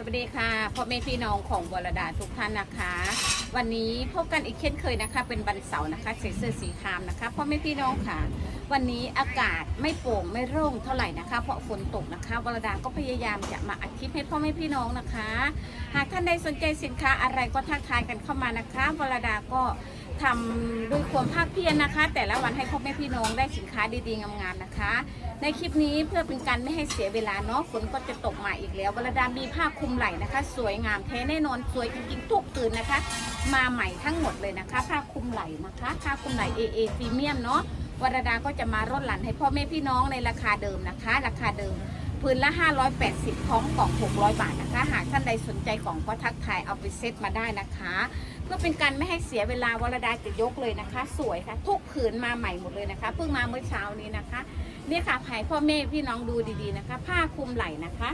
สวัสดีค่ะพ่อแม่พี่น้องของวรดาทุกท่านนะคะ วันนี้พบกันอีกเช่นเคยนะคะ เป็นวันเสาร์นะคะใส่เสื้อสีครามนะคะพ่อแม่พี่น้องค่ะ วันนี้อากาศไม่โปร่งไม่ร่งเท่าไหร่นะคะ เพราะฝนตกนะคะวรดาก็พยายามจะมาอัดคลิปให้พ่อแม่พี่น้องนะคะ หากท่านใดสนใจสินค้าอะไรก็ทักทายกันเข้ามานะคะวรดาก็ ทำด้วยความภาคเพียรนะคะ แต่ละวันให้พ่อแม่พี่น้องได้สินค้าดีๆงามๆนะคะ ในคลิปนี้เพื่อเป็นการไม่ให้เสียเวลาเนาะฝนก็จะตกมาอีกแล้ววรดามีผ้าคลุมไหล่นะคะ สวยงามแท้แน่นอนสวยจริงๆทุกคืนนะคะ มาใหม่ทั้งหมดเลยนะคะ ผ้าคลุมไหล่นะคะผ้าคลุมไหล่ AA พรีเมียมเนาะวรดาก็จะมาลดหลั่นให้พ่อแม่พี่น้องในราคาเดิมนะคะ ราคาเดิมพื้นละ 580พร้อมกล่อง 600 บาทนะคะ หากท่านใดสนใจกล่องก็ทักทายเอาไปเซตมาได้นะคะ เพื่อเป็นการไม่ให้เสียเวลาวรดาจะยกเลยนะคะ สวยค่ะ ทุกผืนมาใหม่หมดเลยนะคะ เพิ่งมาเมื่อเช้านี้นะคะเนี่ยค่ะภายพ่อแม่พี่น้องดูดีๆนะคะ ผ้าคลุมไหล่นะคะ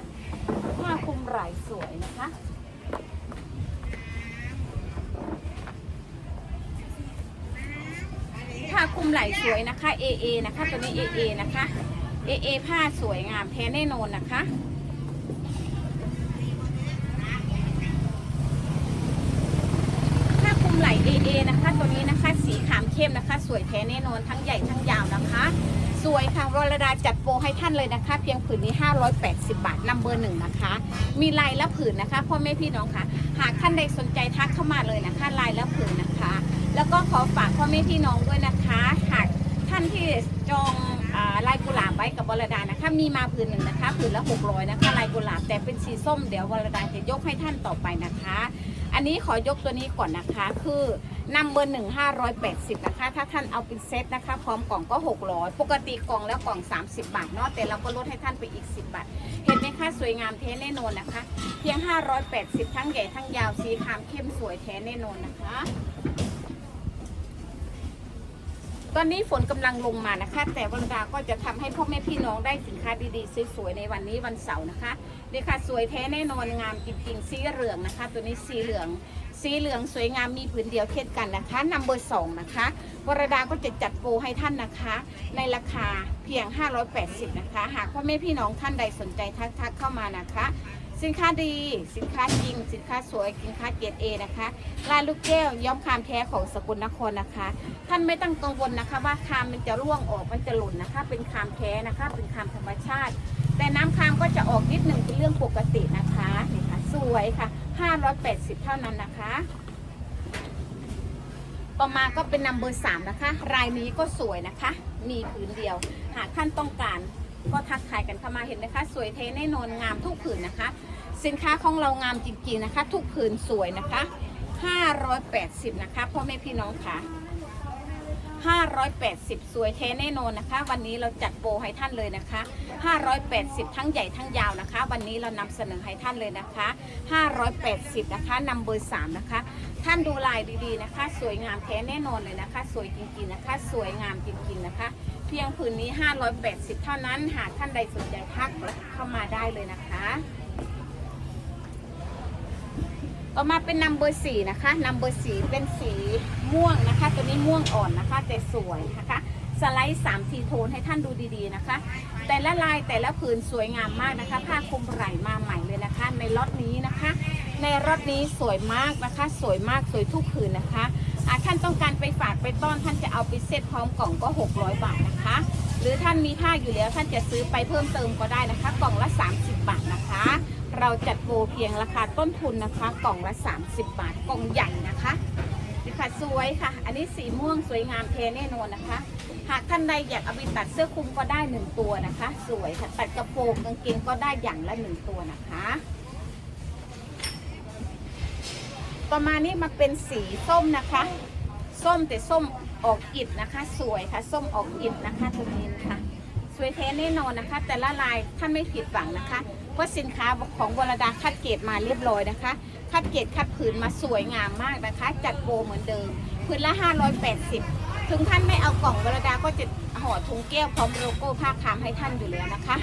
ผ้าคลุมไหล่สวยนะคะ ผ้าคลุมไหล่สวยนะคะ AA นะคะตัวนี้ AA นะคะ AA ผ้าสวยงามแท้แน่นอนนะคะ ผ้าคลุมไหล่ AA นะคะ ตัวนี้นะคะ สีขาม เข้มนะคะ สวยแท้แน่นอนทั้งใหญ่ทั้งยาวนะคะ สวยค่ะวรดาจัดโปรให้ท่านเลยนะคะ เพียงผืนนี้ 580 บาทนัมเบอร์หนึ่งนะคะ มีลายและผืนนะคะพ่อแม่พี่น้องค่ะ หากท่านใดสนใจทักเข้ามาเลยนะคะลายและผืนนะคะ แล้วก็ขอฝากพ่อแม่พี่น้องด้วยนะคะ หากท่านที่จองลายกุหลาบไว้กับวรดานะคะ มีมาผืนหนึ่งนะคะผืนละ 600นะคะลายกุหลาบแต่เป็นสีส้มเดี๋ยววรดาจะยกให้ท่านต่อไปนะคะ อันนี้ขอยกตัวนี้ก่อนนะคะคือ นำเบอร์หนึ่งห้าร้อยแปดสิบนะคะ ถ้าท่านเอาเป็นเซตนะคะ พร้อมกล่องก็หกร้อยปกติกล่องแล้วกล่อง30บาทเนาะแต่เราก็ลดให้ท่านไปอีก10บาท เห็นไหมคะสวยงามแท้แน่นอนนะคะ เพียง580ทั้งใหญ่ทั้งยาวสีขามเข้มสวยแท้แน่นอนนะคะตอนนี้ฝนกำลังลงมานะคะ แต่วรดาก็จะทำให้พ่อแม่พี่น้องได้สินค้าดีๆสวยๆในวันนี้วันเสาร์นะคะนี่ค่ะสวยแท้แน่นอนงามจริงๆสีเหลืองนะคะ ตัวนี้สีเหลือง สีเหลืองสวยงามมีผืนเดียวเช่นกันนะคะนัมเบอร์สองนะคะวรดาก็จะจัดโปรให้ท่านนะคะ ในราคาเพียง 580 นะคะ หากพ่อแม่พี่น้องท่านใดสนใจทักทักเข้ามานะคะ สินค้าดีสินค้าจริง สินค้าสวย สินค้าเกรดเอนะคะลายลูกแก้วย้อมคามแท้ของสกุลนครนะคะ ท่านไม่ต้องกังวลนะคะ ว่าคามมันจะร่วงออกมันจะหล่นนะคะ เป็นคามแท้นะคะ เป็นคามธรรมชาติ แต่น้ำคามก็จะออกนิดหนึ่งเป็นเรื่องปกตินะคะนี่ค่ะสวยค่ะ 580 เท่านั้นนะคะ ต่อมาก็เป็นนัมเบอร์สามนะคะ รายนี้ก็สวยนะคะ มีผืนเดียว หากท่านต้องการก็ทักทายกันเข้ามาเห็นไหมคะ สวยเทแน่นอนงามทุกผืนนะคะ สินค้าของเรางามจริงๆนะคะ ทุกผืนสวยนะคะ 580 นะคะพ่อแม่พี่น้องค่ะ 580 สวยเทแน่นอนนะคะ วันนี้เราจัดโปรให้ท่านเลยนะคะ 580 ทั้งใหญ่ทั้งยาวนะคะ วันนี้เรานำเสนอให้ท่านเลยนะคะ 580 นะคะนำเบอร์3นะคะ ท่านดูลายดีๆนะคะ สวยงามแท้แน่นอนเลยนะคะ สวยจริงๆนะคะ สวยงามจริงๆนะคะ เพียงผืนนี้ 580 เท่านั้น หากท่านใดสนใจทักเข้ามาได้เลยนะคะ ต่อมาเป็นนัมเบอร์สี่นะคะนัมเบอร์สี่เป็นสีม่วงนะคะ ตัวนี้ม่วงอ่อนนะคะ แต่สวยนะคะ สไลด์สามทีโทนให้ท่านดูดีๆนะคะ แต่ละลายแต่ละผืนสวยงามมากนะคะ ผ้าคลุมไหล่มาใหม่เลยนะคะ ในล็อตนี้นะคะ ในรถนี้สวยมากนะคะ สวยมากสวยทุกผืนนะคะหาท่านต้องการไปฝากไปต้อนท่านจะเอาไปเซ็ตพร้อมกล่องก็ 600 บาทนะคะ หรือท่านมีผ้าอยู่แล้วท่านจะซื้อไปเพิ่มเติมก็ได้นะคะ กล่องละ 30 บาทนะคะ เราจัดโปรเพียงราคาต้นทุนนะคะ กล่องละ 30 บาท กล่องใหญ่นะคะนี่ค่ะสวยค่ะ อันนี้สีม่วงสวยงามเทแน่นอนนะคะ หากท่านใดอยากเอาไปตัดเสื้อคลุมก็ได้หนึ่งตัวนะคะ สวยค่ะตัดกระโปรงกางเกงก็ได้อย่างละหนึ่งตัวนะคะต่อมานี่มาเป็นสีส้มนะคะ ส้มแต่ส้มออกอิดนะคะ สวยค่ะ ส้มออกอิดนะคะตัวนี้นะคะสวยแท้แน่นอนนะคะ แต่ละลายท่านไม่ผิดหวังนะคะ เพราะสินค้าของวรดาคัดเกรดมาเรียบร้อยนะคะ คัดเกรดคัดผืนมาสวยงามมากนะคะ จัดโปรเหมือนเดิมผืนละ 580 ถึงท่านไม่เอากล่องวรดาก็จะห่อถุงแก้วพร้อมโลโก้ผ้าคามให้ท่านอยู่แล้วนะคะ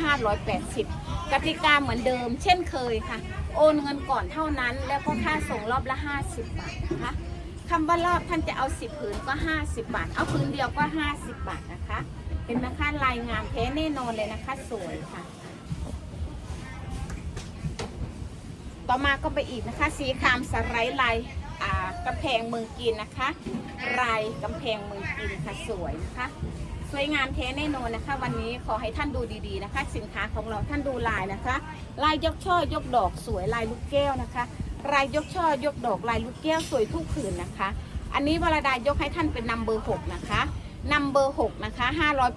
580 กติกาเหมือนเดิม เช่นเคยค่ะ โอนเงินก่อนเท่านั้น แล้วก็ค่าส่งรอบละ 50 บาทนะคะคำว่ารอบท่านจะเอา 10ผืนก็ 50 บาท เอาผืนเดียวก็ 50 บาทนะคะ เป็นนะคะลายงามแท้แน่นอนเลยนะคะ สวยค่ะ ต่อมาก็ไปอีกนะคะ สีครามสไลด์ลายกำแพงเมืองจีนนะคะลายกำแพงเมืองจีนค่ะสวยนะคะสวยงามแท้แน่นอนนะคะ วันนี้ขอให้ท่านดูดีๆนะคะ สินค้าของเราท่านดูลายนะคะ ลายยกช่อยกดอกสวยลายลูกแก้วนะคะ ลายยกช่อยกดอกลายลูกแก้วสวยทุกผืนนะคะ อันนี้วรดายกให้ท่านเป็นนัมเบอร์หกนะคะนัมเบอร์หกนะคะ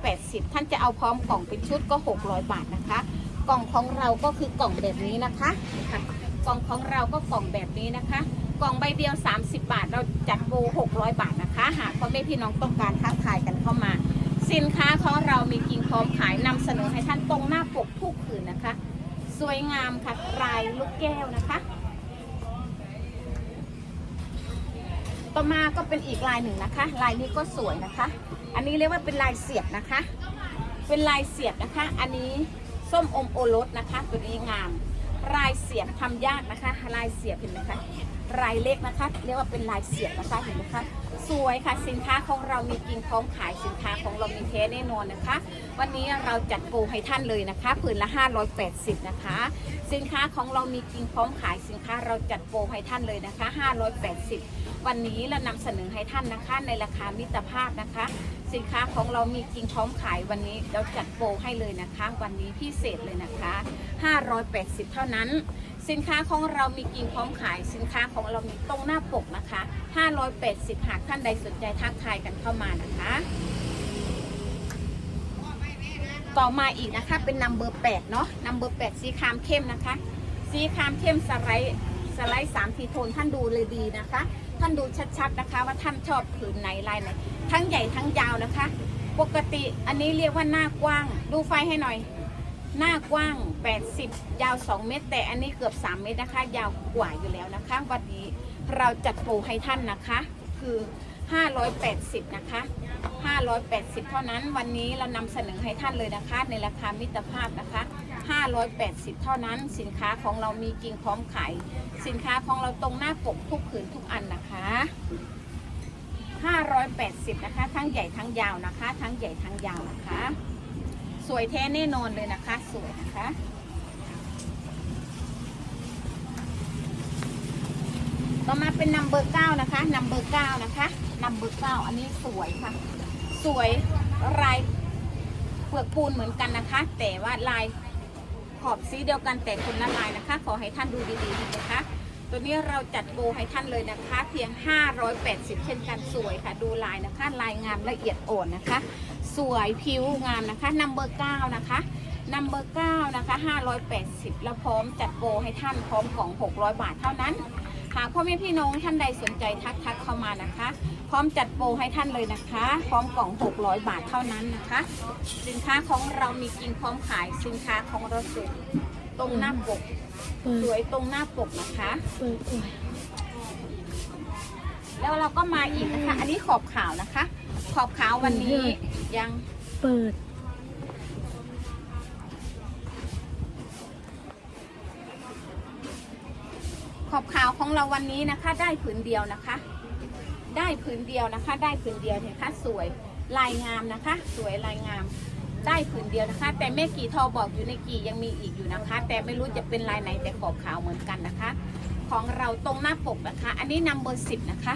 580ท่านจะเอาพร้อมกล่องเป็นชุดก็600บาทนะคะ กล่องของเราก็คือกล่องแบบนี้นะคะ กล่องของเราก็กล่องแบบนี้นะคะ กล่องใบเดียว 30 บาท เราจัดโบ600 บาทนะคะ หากพ่อแม่พี่น้องต้องการทักทายกันเข้ามา สินค้าของเรามีกิ่งพร้อมขายนำเสนอให้ท่านตรงหน้าปกทุกผืนนะคะ สวยงามค่ะลายลูกแก้วนะคะต่อมาก็เป็นอีกลายหนึ่งนะคะ ลายนี้ก็สวยนะคะ อันนี้เรียกว่าเป็นลายเสียบนะคะ เป็นลายเสียบนะคะ อันนี้ส้มอมโอรสนะคะ ตัวนี้งาม ลายเสียบทำยากนะคะ ลายเสียบเห็นไหมคะลายเล็กนะคะ เรียกว่าเป็นลายเสียบนะคะเห็นไหมคะสวยค่ะสินค้าของเรามีกิ่งพร้อมขายสินค้าของเรามีแท้แน่นอนนะคะ วันนี้เราจัดโปรให้ท่านเลยนะคะผืนละ 580 นะคะ สินค้าของเรามีกิ่งพร้อมขายสินค้าเราจัดโปรให้ท่านเลยนะคะ 580 วันนี้เรานำเสนอให้ท่านนะคะ ในราคามิตรภาพนะคะ สินค้าของเรามีจริงพร้อมขายวันนี้เราจัดโปรให้เลยนะคะ วันนี้พิเศษเลยนะคะ 580 เท่านั้น สินค้าของเรามีจริงพร้อมขายสินค้าของเรามีตรงหน้าปกนะคะ 580 หากท่านใดสนใจทักทายกันเข้ามานะคะต่อมาอีกนะคะเป็นนัมเบอร์8เนาะนัมเบอร์8สีครามเข้มนะคะ สีครามเข้มสไลด์สไลด์สามทีโทนท่านดูเลยดีนะคะ ท่านดูชัดๆนะคะ ว่าท่านชอบผืนไหนลายไหนทั้งใหญ่ทั้งยาวนะคะ ปกติอันนี้เรียกว่าหน้ากว้าง ดูไฟให้หน่อย หน้ากว้าง 80 ยาว 2 เมตร แต่อันนี้เกือบ 3 เมตรนะคะ ยาวกว่าอยู่แล้วนะคะ วันนี้เราจัดโปรให้ท่านนะคะ คือ 580 นะคะ 580 เท่านั้นวันนี้เรานำเสนอให้ท่านเลยนะคะ ในราคามิตรภาพนะคะ 580 เท่านั้น สินค้าของเรามีจริงพร้อมขาย สินค้าของเราตรงหน้าปกทุกผืนทุกอันนะคะ 580 นะคะ ทั้งใหญ่ทั้งยาวนะคะ ทั้งใหญ่ทั้งยาวนะคะ สวยแท้แน่นอนเลยนะคะ สวยนะคะต่อมาเป็นนัมเบอร์เก้านะคะนัมเบอร์เก้านะคะนัมเบอร์เก้าอันนี้สวยค่ะ สวยลายเปลือกปูนเหมือนกันนะคะ แต่ว่าลาย ขอบสีเดียวกันแต่คนละลายนะคะ ขอให้ท่านดูดีๆนะคะ ตัวนี้เราจัดโบให้ท่านเลยนะคะ เพียง 580 เช่นกันสวยค่ะ ดูลายนะคะ ลายงามละเอียดอ่อนนะคะ สวยผิวงามนะคะนัมเบอร์เก้านะคะนัมเบอร์เก้านะคะ580 แล้วพร้อมจัดโบให้ท่านพร้อมของ 600 บาทเท่านั้น หากพ่อแม่พี่น้องท่านใดสนใจทักทักเข้ามานะคะ พร้อมจัดโปรให้ท่านเลยนะคะ พร้อมกล่อง 600 บาทเท่านั้นนะคะ สินค้าของเรามีจริงพร้อมขายสินค้าของเราสวยตรงหน้าปกเปิดสวยตรงหน้าปกนะคะเปิดโอ้ยแล้วเราก็มาอีกนะคะ อันนี้ขอบขาวนะคะ ขอบขาววันนี้ยังเปิดขอบขาว ของเราวันนี้นะคะ ได้ผืนเดียวนะคะ ได้ผืนเดียวนะคะ ได้ผืนเดียวเนี่ยค่ะสวยลายงามนะคะ สวยลายงาม ได้ผืนเดียวนะคะ แต่แม่กี่ทอบอกอยู่ในกี่ยังมีอีกอยู่นะคะ แต่ไม่รู้จะเป็นลายไหนแต่ขอบขาวเหมือนกันนะคะ ของเราตรงหน้าปกนะคะ อันนี้นัมเบอร์สิบนะคะ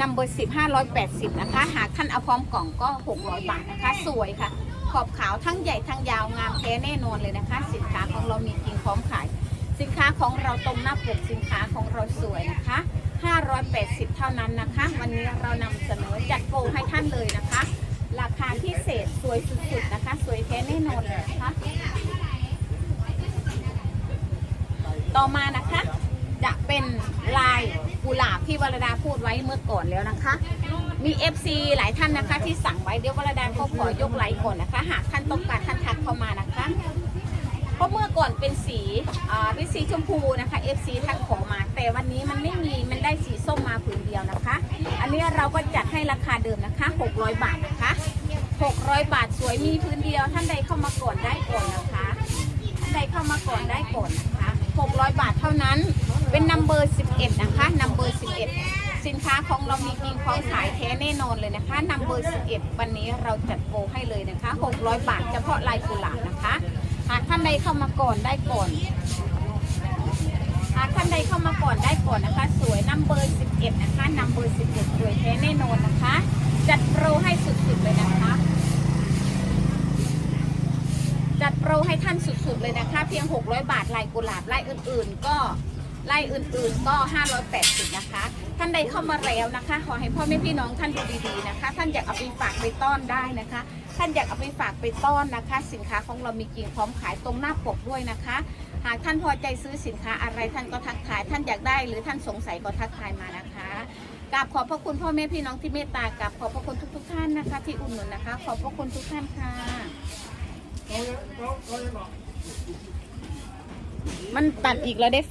นัมเบอร์สิบห้าร้อยแปดสิบนะคะ หากท่านเอาพร้อมกล่องก็หกร้อยบาทนะคะ สวยค่ะ ขอบขาวทั้งใหญ่ทั้งยาวงามแท้แน่นอนเลยนะคะ สินค้าของเรามีจริงพร้อมขาย สินค้าของเราตรงหน้าปกสินค้าของเราสวยนะคะ 580 เท่านั้นนะคะ วันนี้เรานำเสนอจัดโปรให้ท่านเลยนะคะ ราคาพิเศษสวยสุดๆนะคะ สวยแท้แน่นอนเลยนะคะ ต่อมานะคะ จะเป็นลายกุหลาบที่วรดาพูดไว้เมื่อก่อนแล้วนะคะ มี FC หลายท่านนะคะ ที่สั่งไว้เดี๋ยววรดาก็ขอยกไลค์ก่อนนะคะ หากท่านต้องการท่านทักเข้ามานะคะ ราะเมื่อก่อนเป็นสีอ่าเป็นสีชมพูนะคะ FC ทักขอมา แต่วันนี้มันไม่มีมันได้สีส้มมาผืนเดียวนะคะ อันนี้เราก็จัดให้ราคาเดิมนะคะ 600 บาทนะคะ 600 บาทสวยมีพื้นเดียวท่านใดเข้ามาก่อนได้ก่อนนะคะท่านใดเข้ามาก่อนได้ก่อนนะคะ 600 บาทเท่านั้นเป็นนัมเบอร์11 นะคะนัมเบอร์11 สินค้าของเรามีกิงของขายแท้แน่นอนเลยนะคะนัมเบอร์11 วันนี้เราจัดโปรให้เลยนะคะ 600 บาทเฉพาะลายกุหลาบนะคะ หากท่านใดเข้ามาก่อนได้ก่อน หากท่านใดเข้ามาก่อนได้ก่อนนะคะ สวยนัมเบอร์11นะคะนัมเบอร์11สวยแท้แน่นอนนะคะ จัดโปรให้สุดๆเลยนะคะ จัดโปรให้ท่านสุดๆเลยนะคะ เพียง 600 บาทลายกุหลาบลายอื่นๆ ก็ไลายอื่นๆก็ 580 นะคะ ท่านใดเข้ามาแล้วนะคะ ขอให้พ่อแม่พี่น้องท่านดูดีๆนะคะ ท่านอยากเอาไปฝากไปต้อนได้นะคะ ท่านอยากเอาไปฝากไปต้อนนะคะ สินค้าของเรามีจริงพร้อมขายตรงหน้าปกด้วยนะคะ หากท่านพอใจซื้อสินค้าอะไรท่านก็ทักทาย ท่านอยากได้หรือท่านสงสัยก็ทักทายมานะคะกราบขอบพระคุณพ่อแม่พี่น้องที่เมตตากราบขอบพระคุณทุก ๆ ท่านนะคะ ที่อุดหนุนนะคะ ขอบพระคุณทุกท่านค่ะ มันตัดอีกแล้วได้